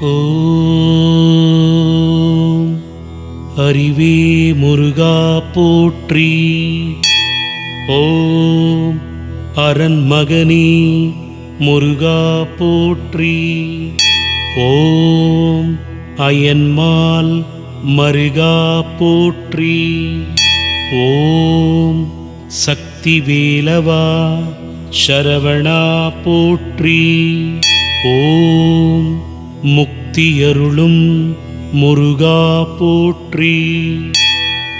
ஓம். அறிவே முருகா போற்றி. ஓம். அரண்மகனே முருகா போற்றி. ஓம். அயன்மால் மருகா போற்றி. ஓம். சக்தி வேலவா சரவணா போற்றி. ஓம். முக்தியருளும் முருகா போற்றி.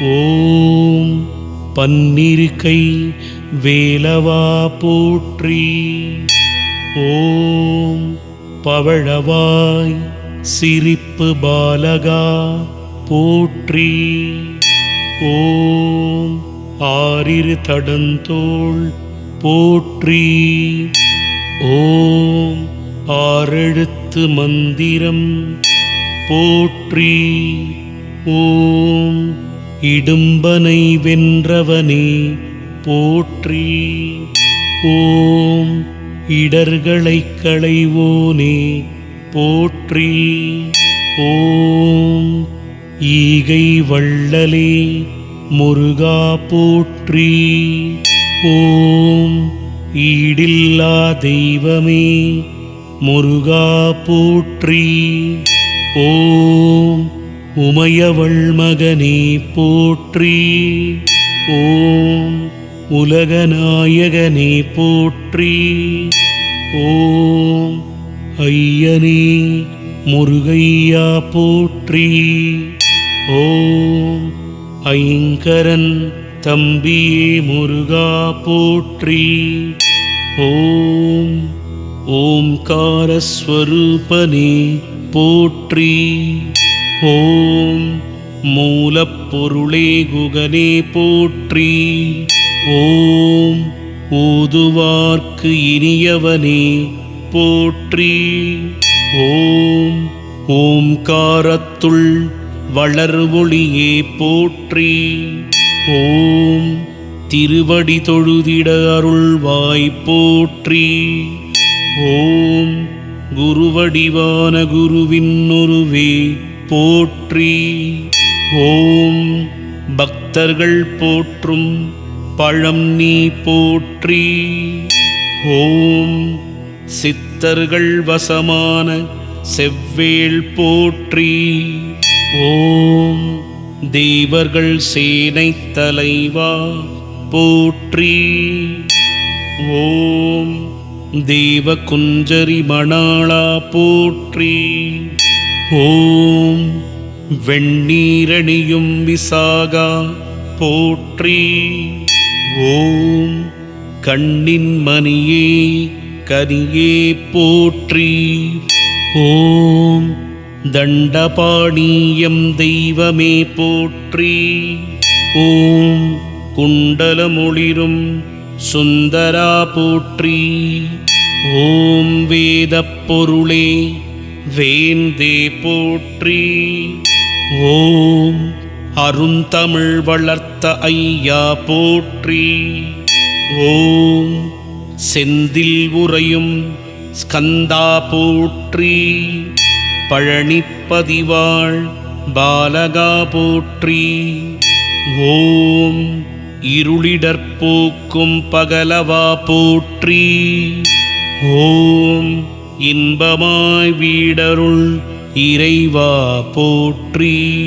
ஓம் பன்னிருக்கை வேலவா போற்றி. ஓம் பவழவாய் சிரிப்பு பாலகா போற்றி. ஓம் ஆரிரு தடந்தோள் போற்றி. ஓம் ஆறெழுத்து மந்திரம் போற்றி ஓம் இடும்பனை வென்றவனே போற்றி ஓம் இடர்களை களைவோனே போற்றி ஓம் ஈகை வள்ளலே முருகா போற்றி ஓம் ஈடில்லா தெய்வமே முருகா போற்றி. ஓம் உமையவள் மகனே போற்றி. ஓம் உலகநாயகனே போற்றி. ஓம் ஐயனே முருகையா போற்றி. ஓம் ஐங்கரன் தம்பியே முருகா போற்றி. ஓம் ஓம்காரஸ்வரூபனே போற்றி. ஓம் மூலப்பொருளே குகனே போற்றி. ஓம் ஓதுவார்க்கு இனியவனே போற்றி. ஓம் ஓம்காரத்துள் வளர்வொளியே போற்றி. ஓம் திருவடி தொழுதிட அருள்வாய் போற்றி. ஓம் குருவடிவான குருவின் ஒருவே போற்றி. ஓம் பக்தர்கள் போற்றும் பழம் நீ போற்றி. ஓம் சித்தர்கள் வசமான செவ்வேள் போற்றி. ஓம் தேவர்கள் சேனை தலைவா போற்றி. ஓம் தேவ குஞ்சரி மணாளா போற்றி. ஓம் வெண்ணீரணியும் விசாகா போற்றி. ஓம் கண்ணின் மணியே கனியே போற்றி. ஓம் தண்டபாணியம் தெய்வமே போற்றி. ஓம் குண்டலமொளிரும் சுந்தரா போற்றி. ஓம் வேதப் பொருளே வேந்தே போற்றி. ஓம் அருந்தமிழ் வளர்த்த ஐயா போற்றி. ஓம் செந்தில் உறையும் ஸ்கந்தா போற்றி. பழனிப்பதிவாள் பாலகா போற்றி. ஓம் இருளிடற்போக்கும் பகலவா போற்றி. ஓம் இன்பமாய் வீடருள் இறைவா போற்றி.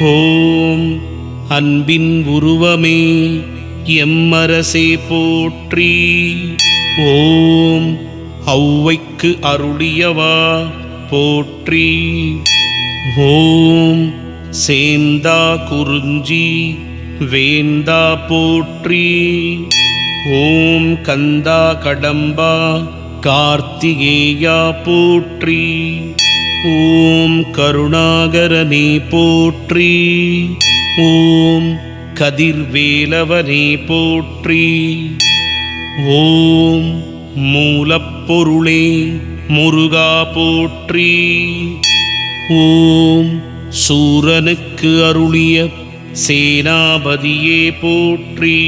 ஓம் அன்பின் உருவமே எம்மரசே போற்றி. ஓம் ஔவைக்கு அருளியவா போற்றி. ஓம் சேந்தா குறிஞ்சி வேந்தா போற்றி. ஓம் கந்தா கடம்பா கார்த்திகேயா போற்றி. ஓம் கருணாகரனே போற்றி. ஓம் கதிர்வேலவனே போற்றி. ஓம் மூலப்பொருளே முருகா போற்றி. ஓம் சூரனுக்கு அருளிய சேனாபதியே போற்றி.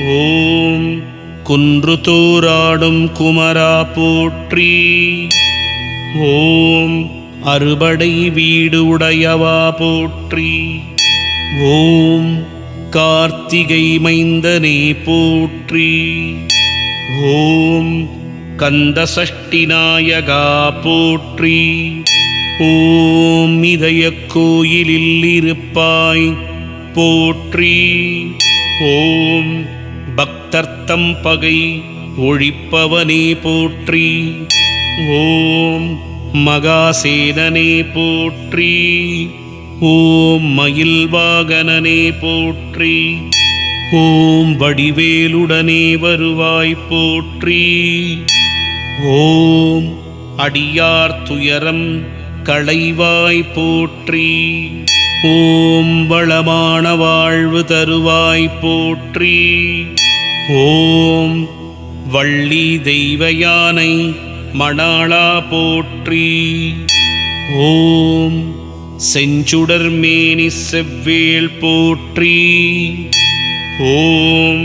ஓம் குன்று தோராடும் குமரா போற்றி. ஓம் அறுபடை வீடு உடையவா போற்றி. ஓம் கார்த்திகை மைந்தனே போற்றி. ஓம் கந்த சஷ்டி நாயகா போற்றி. ஓம் இதய கோயிலில் இருப்பாய். போற்றி. ஓம். பக்தர்த்தம் பகை. ஒழிப்பவனே போற்றி. ஓம். மகாசேனனே போற்றி. ஓம். மயில் வாகனனே போற்றி. ஓம். வடிவேலுடனே வருவாய் போற்றி. ஓம். அடியார் துயரம் களைவாய் போற்றி ஓம் வளமான வாழ்வு தருவாய் போற்றி ஓம் வள்ளி தெய்வ யானை மணாளா போற்றி ஓம் செஞ்சுடர் மேனி செவ்வேல் போற்றி ஓம்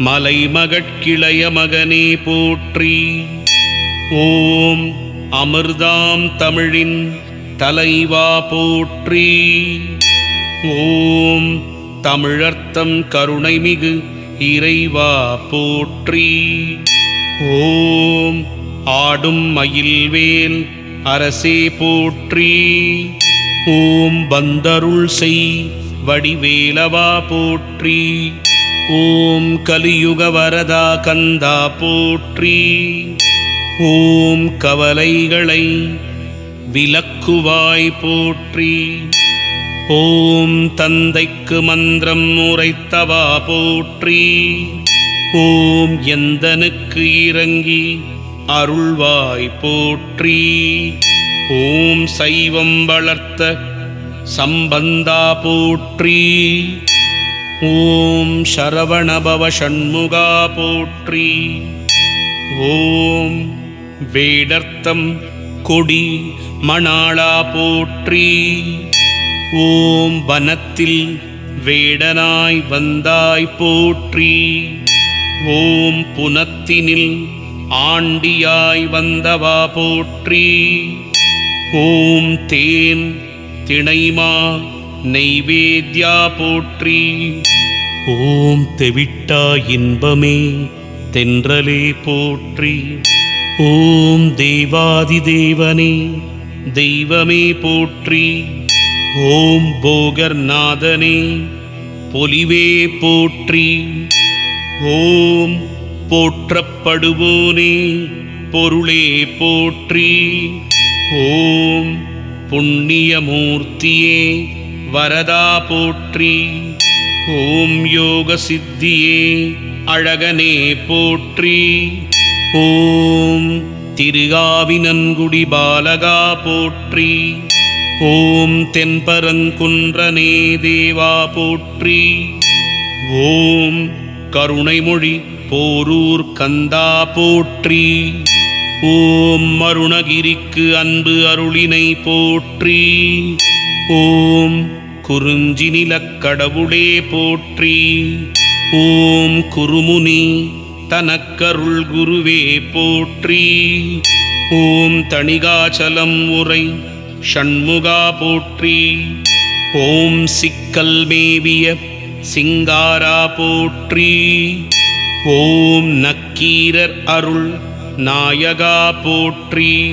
மலை மகட்கிளைய மகனே போற்றி ஓம் அமிர்தாம் தமிழின் தலைவா போற்றி. ஓம் தமிழர்த்தம் கருணைமிகு இறைவா போற்றி. ஓம் ஆடும் மயில்வேல் அரசே போற்றி. ஓம் பந்தருள் செய் வடிவேலவா போற்றி. ஓம் கலியுக வரதா கந்தா போற்றி. ஓம் கவலைகளை விலக்குவாய் போற்றி. ஓம் தந்தைக்கு மந்திரம் உரைத்தவா போற்றி. ஓம் எந்தனுக்கு இறங்கி அருள்வாய் போற்றி. ஓம் சைவம் வளர்த்த சம்பந்தா போற்றி. ஓம் சரவணபவ ஷண்முகா போற்றி. ஓம் வேடர்த்தம் கொடி மணாளா போற்றி. ஓம் வனத்தில் வேடனாய் வந்தாய் போற்றி. ஓம் புனத்தினில் ஆண்டியாய் வந்தவா போற்றி. ஓம் தேன் திணைமா நெய்வேத்யா போற்றி. ஓம் தெவிட்டா இன்பமே தென்றலே போற்றி. ஓம் தேவாதி தேவனே தெய்வமே போற்றி. ஓம் போகர்நாதனே பொலிவே போற்றி. ஓம் போற்றப்படுவோனே பொருளே போற்றி. ஓம் புண்ணியமூர்த்தியே வரதா போற்றி. ஓம் யோக சித்தியே அழகனே போற்றி. ஓம் திருகாவினன்குடி பாலகா போற்றி. ஓம் தென்பரங்குன்றனே தேவா போற்றி. ஓம் கருணைமொழி போரூர் கந்தா போற்றி. ஓம் மருணகிரிக்கு அன்பு அருளினை போற்றி. ஓம் குறிஞ்சி நிலக்கடவுளே போற்றி. ஓம் குருமுனி தனக்கருள் குருவே போற்றி. ஓம் தணிகாச்சலம் உரை ஷண்முகா போற்றி. ஓம் சிக்கல் மேவிய சிங்காரா போற்றி. ஓம் நக்கீரர் அருள் நாயகா போற்றி.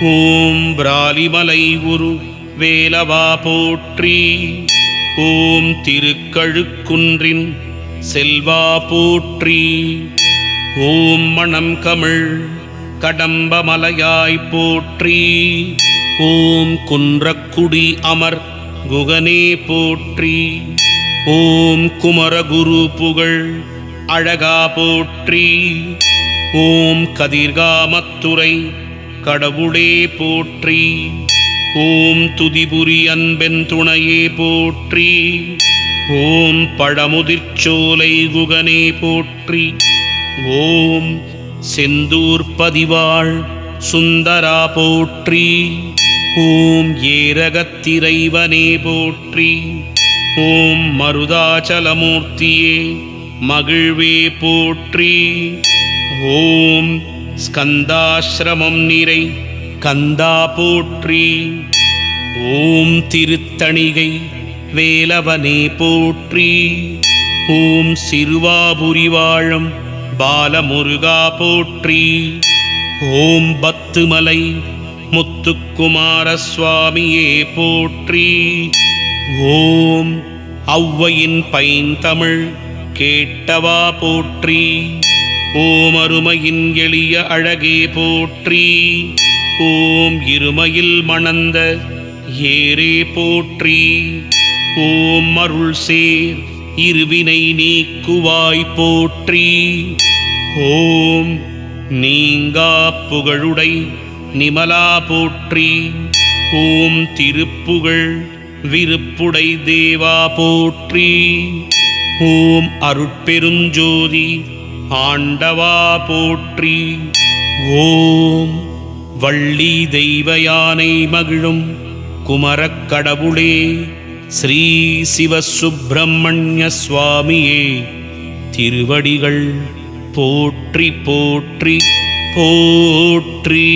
ஓம் பிராலிமலை உரு வேலவா போற்றி. ஓம் திருக்கழுக்குன்றின் செல்வா போற்றி. ஓம் மணம் கமிழ் கடம்ப கடம்பமலையாய் போற்றி. ஓம் குன்றக்குடி அமர் குகனே போற்றி. ஓம் குமரகுரு புகழ் அழகா போற்றி. ஓம் கதிர்காமத்துறை கடவுளே போற்றி. ஓம் துதிபுரி அன்பென் துணையே போற்றி. ஓம் பழமுதிர்ச்சோலை குகனே போற்றி. ஓம் செந்தூர் பதிவாள் சுந்தரா போற்றி. ஓம் ஏரகத்திரைவனே போற்றி. ஓம் மருதாச்சலமூர்த்தியே மகிழ்வே போற்றி. ஓம் ஸ்கந்தாசிரமம் நிறை கந்தா போற்றி. ஓம் திருத்தணிகை வேலவனே போற்றி. ஓம் சிறுவாபுரி வாழும் பாலமுருகா போற்றி. ஓம் பத்துமலை முத்துக்குமார சுவாமியே போற்றி. ஓம் ஔவையின் பைந்தமிழ் கேட்டவா போற்றி. ஓம் அருமையின் எளிய அழகே போற்றி. ஓம் இருமையில் மணந்த ஏரே போற்றி. ஓம் அருள் சேர் இருவினை நீக்குவாய் போற்றி. ஓம் நீங்கா புகழுடை நிமலா போற்றி. ஓம் திருப்புகழ் விருப்புடை தேவா போற்றி. ஓம் அருட்பெருஞ்சோதி ஆண்டவா போற்றி. ஓம் வள்ளி தெய்வ யானை மகிழும் குமரக் கடவுளே ஸ்ரீ சிவசுப்பிரமணிய சுவாமியே திருவடிகள் போற்றி போற்றி போற்றி.